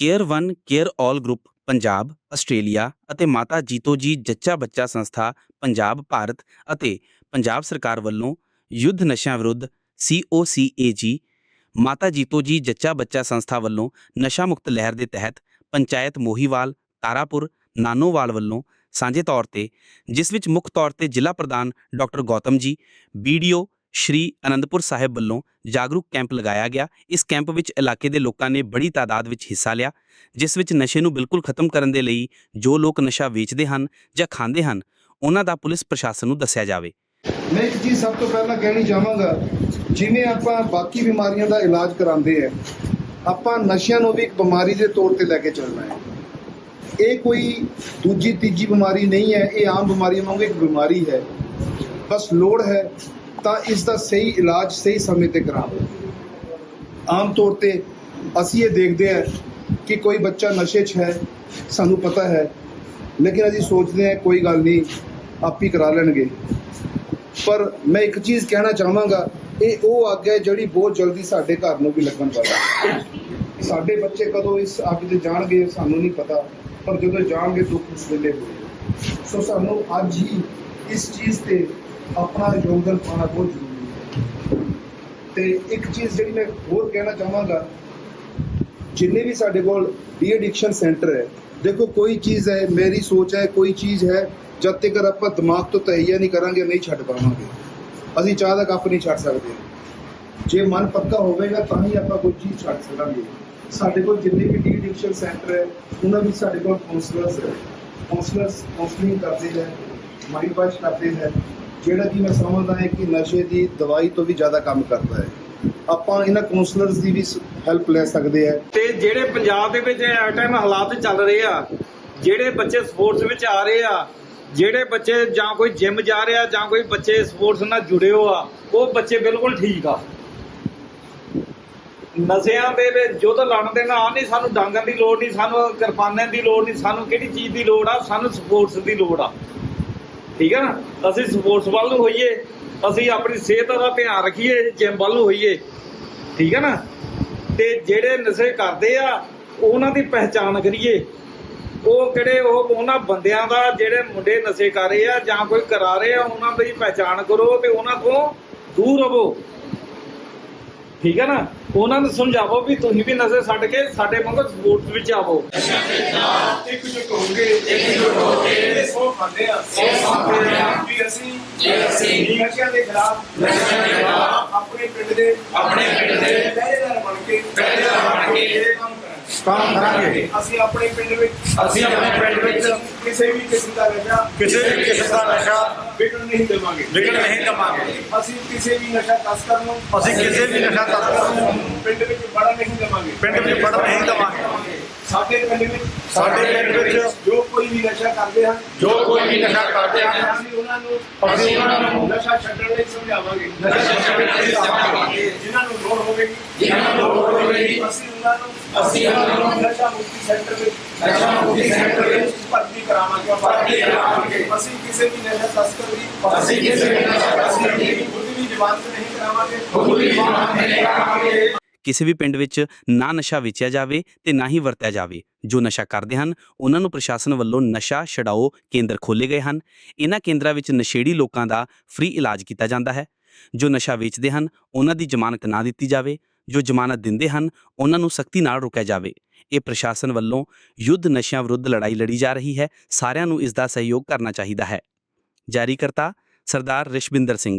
Care 1 care all group, Punjab, Australia ਅਤੇ ਮਾਤਾ ਜੀਤੋ ਜੀ ਜੱਚਾ ਬੱਚਾ ਸੰਸਥਾ, ਪੰਜਾਬ, ਭਾਰਤ ਅਤੇ ਪੰਜਾਬ ਸਰਕਾਰ ਵੱਲੋਂ ਯੁੱਧ ਨਸ਼ਿਆਂ ਵਿਰੁੱਧ COCAG ਮਾਤਾ ਜੀਤੋ ਜੀ ਜੱਚਾ ਬੱਚਾ ਸੰਸਥਾ ਵੱਲੋਂ ਨਸ਼ਾ ਮੁਕਤ ਲਹਿਰ ਦੇ ਤਹਿਤ ਪੰਚਾਇਤ ਮੋਹੀਵਾਲ, ਤਾਰਾਪੁਰ, ਨਾਨੋਵਾਲ ਵੱਲੋਂ ਸਾਂਝੇ ਤੌਰ ਤੇ, ਜਿਸ ਵਿੱਚ ਮੁੱਖ ਤੌਰ ਤੇ ਜ਼ਿਲ੍ਹਾ ਪ੍ਰਧਾਨ ਡਾਕਟਰ ਗੌਤਮ ਜੀ ਬੀਡੀਓ ਸ਼੍ਰੀ ਅਨੰਦਪੁਰ ਸਾਹਿਬ ਵੱਲੋਂ ਜਾਗਰੂਕ ਕੈਂਪ ਲਗਾਇਆ ਗਿਆ। ਇਸ ਕੈਂਪ ਵਿੱਚ ਇਲਾਕੇ ਦੇ ਲੋਕਾਂ ਨੇ ਬੜੀ ਤਾਦਾਦ ਵਿੱਚ ਹਿੱਸਾ ਲਿਆ, ਜਿਸ ਵਿੱਚ ਨਸ਼ੇ ਨੂੰ ਬਿਲਕੁਲ ਖਤਮ ਕਰਨ ਦੇ ਲਈ ਜੋ ਲੋਕ ਨਸ਼ਾ ਵੇਚਦੇ ਹਨ ਜਾਂ ਖਾਂਦੇ ਹਨ, ਉਹਨਾਂ ਦਾ ਪੁਲਿਸ ਪ੍ਰਸ਼ਾਸਨ ਨੂੰ ਦੱਸਿਆ ਜਾਵੇ। ਮੈਂ ਇੱਕ ਚੀਜ਼ ਸਭ ਤੋਂ ਪਹਿਲਾਂ ਕਹਿਣੀ ਚਾਹਾਂਗਾ, ਜਿਵੇਂ ਆਪਾਂ ਬਾਕੀ ਬਿਮਾਰੀਆਂ ਦਾ ਇਲਾਜ ਕਰਾਉਂਦੇ ਆ, ਆਪਾਂ ਨਸ਼ਿਆਂ ਨੂੰ ਵੀ ਇੱਕ ਬਿਮਾਰੀ ਦੇ ਤੌਰ ਤੇ ਲੈ ਕੇ ਚੱਲਣਾ ਹੈ। ਇਹ ਕੋਈ ਦੂਜੀ, ਤੀਜੀ ਬਿਮਾਰੀ ਨਹੀਂ ਹੈ, ਇਹ ਆਮ ਬਿਮਾਰੀਆਂ ਵਾਂਗੂ ਇੱਕ ਬਿਮਾਰੀ ਹੈ। ਬਸ ਲੋੜ ਹੈ ਤਾਂ ਇਸ ਦਾ ਸਹੀ ਇਲਾਜ ਸਹੀ ਸਮੇਂ ਤੇ ਕਰਾਓ। ਆਮ ਤੌਰ ਤੇ ਅਸੀਂ ਇਹ ਦੇਖਦੇ ਹਾਂ ਕਿ ਕੋਈ ਬੱਚਾ ਨਸ਼ੇ 'ਚ ਹੈ, ਸਾਨੂੰ ਪਤਾ ਹੈ, ਲੇਕਿਨ ਅਸੀਂ ਸੋਚਦੇ ਹਾਂ ਕੋਈ ਗੱਲ ਨਹੀਂ, ਆਪ ਹੀ ਕਰਾ ਲੈਣਗੇ। ਪਰ ਮੈਂ ਇੱਕ ਚੀਜ਼ ਕਹਿਣਾ ਚਾਹਾਂਗਾ, ਇਹ ਉਹ ਅੱਗ ਹੈ ਜਿਹੜੀ ਬਹੁਤ ਜਲਦੀ ਸਾਡੇ ਘਰ ਨੂੰ ਵੀ ਲੱਗਣ ਵਾਲਾ ਸਾਡੇ ਬੱਚੇ ਕਦੋਂ ਇਸ ਅੱਗ 'ਤੇ ਜਾਣਗੇ, ਸਾਨੂੰ ਨਹੀਂ ਪਤਾ, ਪਰ ਜਦੋਂ ਜਾਣਗੇ ਦੁੱਖ ਉਸ ਵੇਲੇ ਹੋਵੇ ਸੋ ਸਾਨੂੰ ਅੱਜ ਹੀ ਇਸ ਚੀਜ਼ ਤੇ ਆਪਣਾ ਯੋਗਦਾਨ ਪਾਉਣਾ ਬਹੁਤ ਜ਼ਰੂਰੀ ਹੈ। ਤੇ ਇੱਕ ਚੀਜ਼ ਜਿਹੜੀ ਮੈਂ ਹੋਰ ਕਹਿਣਾ ਚਾਹਾਂਗਾ, ਜਿੰਨੇ ਵੀ ਸਾਡੇ ਕੋਲ ਡੀ ਐਡਿਕਸ਼ਨ ਸੈਂਟਰ ਹੈ, ਦੇਖੋ ਕੋਈ ਚੀਜ਼ ਹੈ, ਮੇਰੀ ਸੋਚ ਹੈ, ਕੋਈ ਚੀਜ਼ ਹੈ, ਜਦ ਤੱਕ ਆਪਾਂ ਦਿਮਾਗ ਤੋਂ ਤਹਈਆ ਨਹੀਂ ਕਰਾਂਗੇ, ਨਹੀਂ ਛੱਡ ਪਾਵਾਂਗੇ। ਅਸੀਂ ਚਾਹ ਦਾ ਕੱਪ ਨਹੀਂ ਛੱਡ ਸਕਦੇ। ਜੇ ਮਨ ਪੱਕਾ ਹੋਵੇਗਾ, ਤਾਂ ਹੀ ਆਪਾਂ ਕੋਈ ਚੀਜ਼ ਛੱਡ ਸਕਾਂਗੇ। ਸਾਡੇ ਕੋਲ ਜਿੰਨੇ ਵੀ ਡੀ ਐਡਿਕਸ਼ਨ ਸੈਂਟਰ ਹੈ, ਉਹਨਾਂ ਵਿੱਚ ਸਾਡੇ ਕੋਲ ਕਾਉਂਸਲਰਸ ਹੈ। ਕਾਉਂਸਲਰਸ ਕਾਉਂਸਲਿੰਗ ਕਰਦੇ ਹੈ ਮਾਈਂਡ ਵਾਸ਼ ਕਰਦੇ ਹੈ। ਜਿਹੜਾ ਕਿ ਮੈਂ ਸਮਝਦਾ ਹਾਂ ਕਿ ਨਸ਼ੇ ਦੀ ਦਵਾਈ ਤੋਂ ਵੀ ਜ਼ਿਆਦਾ ਕੰਮ ਕਰਦਾ ਹੈ। ਆਪਾਂ ਇਹਨਾਂ ਕਾਉਂਸਲਰਸ ਦੀ ਵੀ ਹੈਲਪ ਲੈ ਸਕਦੇ ਆ ਤੇ ਜਿਹੜੇ ਪੰਜਾਬ ਦੇ ਵਿੱਚ ਇਸ ਟਾਈਮ ਹਾਲਾਤ ਚੱਲ ਰਹੇ ਆ, ਜਿਹੜੇ ਬੱਚੇ ਸਪੋਰਟਸ ਵਿੱਚ ਆ ਰਹੇ ਆ, ਜਿਹੜੇ ਬੱਚੇ ਜਾਂ ਕੋਈ ਜਿਮ ਜਾ ਰਿਹਾ ਜਾਂ ਕੋਈ ਬੱਚੇ ਸਪੋਰਟਸ ਨਾਲ ਜੁੜੇ ਹੋ ਆ, ਉਹ ਬੱਚੇ ਬਿਲਕੁਲ ਠੀਕ ਆ। ਨਸ਼ਿਆਂ ਦੇ ਵਿੱਚ ਜੁੱਧ ਲੜਨ ਦੇ ਨਾਲ ਨਹੀਂ ਸਾਨੂੰ ਡਾਂਗਣ ਦੀ ਲੋੜ ਨਹੀਂ, ਸਾਨੂੰ ਕਿਰਪਾਨਾਂ ਦੀ ਲੋੜ ਨਹੀਂ, ਸਾਨੂੰ ਕਿਹੜੀ ਚੀਜ਼ ਦੀ ਲੋੜ ਆ? ਸਾਨੂੰ ਸਪੋਰਟਸ ਦੀ ਲੋੜ ਆ। ਠੀਕ ਹੈ ਨਾ? ਅਸੀਂ ਸਪੋਰਟਸ ਵੱਲ ਨੂੰ ਹੋਈਏ, ਅਸੀਂ ਆਪਣੀ ਸਿਹਤ ਦਾ ਧਿਆਨ ਰੱਖੀਏ ਜਿਮ ਵੱਲ ਨੂੰ ਹੋਈਏ, ਠੀਕ ਹੈ ਨਾ? ਤੇ ਜਿਹੜੇ ਨਸ਼ੇ ਕਰਦੇ ਆ, ਉਹਨਾਂ ਦੀ ਪਹਿਚਾਣ ਕਰੀਏ। ਉਹ ਕਿਹੜੇ, ਉਹ ਉਹਨਾਂ ਬੰਦਿਆਂ ਦਾ, ਜਿਹੜੇ ਮੁੰਡੇ ਨਸ਼ੇ ਕਰ ਰਹੇ ਆ ਜਾਂ ਕੋਈ ਕਰਾ ਰਹੇ ਆ, ਉਹਨਾਂ ਦੀ ਪਹਿਚਾਣ ਕਰੋ ਤੇ ਉਹਨਾਂ ਤੋਂ ਦੂਰ ਰਹੋ। ਠੀਕ ਹੈ ਨਾ? ਉਹਨਾਂ ਨੂੰ ਸਮਝਾਵੋ ਵੀ ਤੁਸੀਂ ਵੀ ਨਸ਼ੇ ਛੱਡ ਕੇ ਸਾਡੇ ਵਾਂਗੂ ਸਪੋਰਟਸ ਵਿੱਚ ਆਵੋ। ਇੱਕ ਜੁਟ ਹੋ ਕੇ ਇੱਕ ਜੁਟ ਹੋ ਕੇ ਇਹ ਸੋ ਖਾਂਦੇ ਆ। ਸੋ ਖਾਂਦੇ ਆ। ਵੀ ਅਸੀਂ ਜੇ ਅਸੀਂ ਨਸ਼ਿਆਂ ਦੇ ਖਿਲਾਫ ਨਸ਼ਿਆਂ ਦੇ ਖਿਲਾਫ ਆਪਣੇ ਪਿੰਡ ਦੇ ਆਪਣੇ ਪਿੰਡ ਦੇ ਪਹਿਰੇਦਾਰ ਬਣ ਕੇ ਪਹਿਰੇਦਾਰ ਬਣ ਕੇ ਕੰਮ ਕਰਾਂਗੇ। ਅਸੀਂ ਆਪਣੇ ਪਿੰਡ ਵਿੱਚ ਅਸੀਂ ਆਪਣੇ ਪਿੰਡ ਵਿੱਚ ਕਿਸੇ ਵੀ ਕਿਸਮ ਦਾ ਨਸ਼ਾ ਕਿਸੇ ਵੀ ਕਿਸਮ ਦਾ ਨਸ਼ਾ ਵਿਕਣ ਨਹੀਂ ਦੇਵਾਂਗੇ। ਵਿਕਣ ਨਹੀਂ ਦੇਵਾਂਗੇ। ਅਸੀਂ ਕਿਸੇ ਵੀ ਨਸ਼ਾ ਤਸਕਰ ਨੂੰ ਅਸੀਂ ਕਿਸੇ ਵੀ ਨਸ਼ਾ ਤਸਕਰ ਨੂੰ ਪਿੰਡ ਵਿੱਚ ਬੜਾ ਨਹੀਂ ਦੇਵਾਂਗੇ। ਪਿੰਡ ਵਿੱਚ ਵੜਨ ਨਹੀਂ ਦੇਵਾਂਗੇ। ਸਾਡੇ ਪਿੰਡ ਵਿੱਚ ਸਾਡੇ ਪਿੰਡ ਵਿੱਚ ਜੋ ਕੋਈ ਵੀ ਨਸ਼ਾ ਕਰਦੇ ਹਨ ਜੋ ਕੋਈ ਵੀ ਨਸ਼ਾ ਕਰਦੇ ਹਨ ਅਸੀਂ ਉਹਨਾਂ ਨੂੰ ਅਸੀਂ ਉਹਨਾਂ ਨੂੰ ਨਸ਼ਾ ਛੱਡਣ ਲਈ ਸਮਝਾਵਾਂਗੇ ਨਸ਼ਾ ਛੱਡਣ ਲਈ ਸਮਝਾਵਾਂਗੇ। ਜਿਨ੍ਹਾਂ ਨੂੰ ਲੋੜ ਹੋਵੇਗੀ ਜਿਨ੍ਹਾਂ ਨੂੰ ਲੋੜ ਹੋਵੇਗੀ, ਅਸੀਂ ਉਹਨਾਂ ਨੂੰ ਅਸੀਂ ਉਹਨਾਂ ਨੂੰ ਨਸ਼ਾ ਮੁਕਤੀ ਸੈਂਟਰ ਵਿੱਚ ਨਸ਼ਾ ਮੁਕਤੀ ਸੈਂਟਰ ਵਿੱਚ ਭਰਤੀ ਕਰਾਵਾਂਗੇ ਭਰਤੀ ਕਰਾਵਾਂਗੇ। ਅਸੀਂ ਕਿਸੇ ਵੀ ਨਸ਼ਾ ਤਸਕਰ ਦੀ ਅਸੀਂ ਕਿਸੇ ਵੀ ਨਸ਼ਾ ਤਸਕਰ ਦੀ ਖੁਦ ਵੀ ਜ਼ਮਾਨਤ ਨਹੀਂ ਕਰਾਵਾਂਗੇ ਖੁਦ ਵੀ ਜ਼ਮਾਨਤ ਨਹੀਂ ਕਰਾਵਾਂਗੇ। ਕਿਸੇ ਵੀ ਪਿੰਡ ਵਿੱਚ ਨਾ ਨਸ਼ਾ ਵੇਚਿਆ ਜਾਵੇ ਤੇ ਨਾ ਹੀ ਵਰਤਿਆ ਜਾਵੇ। ਜੋ ਨਸ਼ਾ ਕਰਦੇ ਹਨ, ਉਹਨਾਂ ਨੂੰ ਪ੍ਰਸ਼ਾਸਨ ਵੱਲੋਂ ਨਸ਼ਾ ਛਡਾਓ ਕੇਂਦਰ ਖੋਲੇ ਗਏ ਹਨ। ਇਹਨਾਂ ਕੇਂਦਰਾਂ ਵਿੱਚ ਨਸ਼ੇੜੀ ਲੋਕਾਂ ਦਾ ਫ੍ਰੀ ਇਲਾਜ ਕੀਤਾ ਜਾਂਦਾ ਹੈ। ਜੋ ਨਸ਼ਾ ਵੇਚਦੇ ਹਨ, ਉਹਨਾਂ ਦੀ ਜ਼ਮਾਨਤ ਨਾ ਦਿੱਤੀ ਜਾਵੇ। ਜੋ ਜ਼ਮਾਨਤ ਦਿੰਦੇ ਹਨ, ਉਹਨਾਂ ਨੂੰ ਸਖਤੀ ਨਾਲ ਰੋਕਿਆ ਜਾਵੇ। ਇਹ ਪ੍ਰਸ਼ਾਸਨ ਵੱਲੋਂ ਯੁੱਧ ਨਸ਼ਿਆਂ ਵਿਰੁੱਧ ਲੜਾਈ ਲੜੀ ਜਾ ਰਹੀ ਹੈ। ਸਾਰਿਆਂ ਨੂੰ ਇਸ ਦਾ ਸਹਿਯੋਗ ਕਰਨਾ ਚਾਹੀਦਾ ਹੈ। ਜਾਰੀ ਕਰਤਾ ਸਰਦਾਰ ਰਿਸ਼ਵਿੰਦਰ ਸਿੰਘ।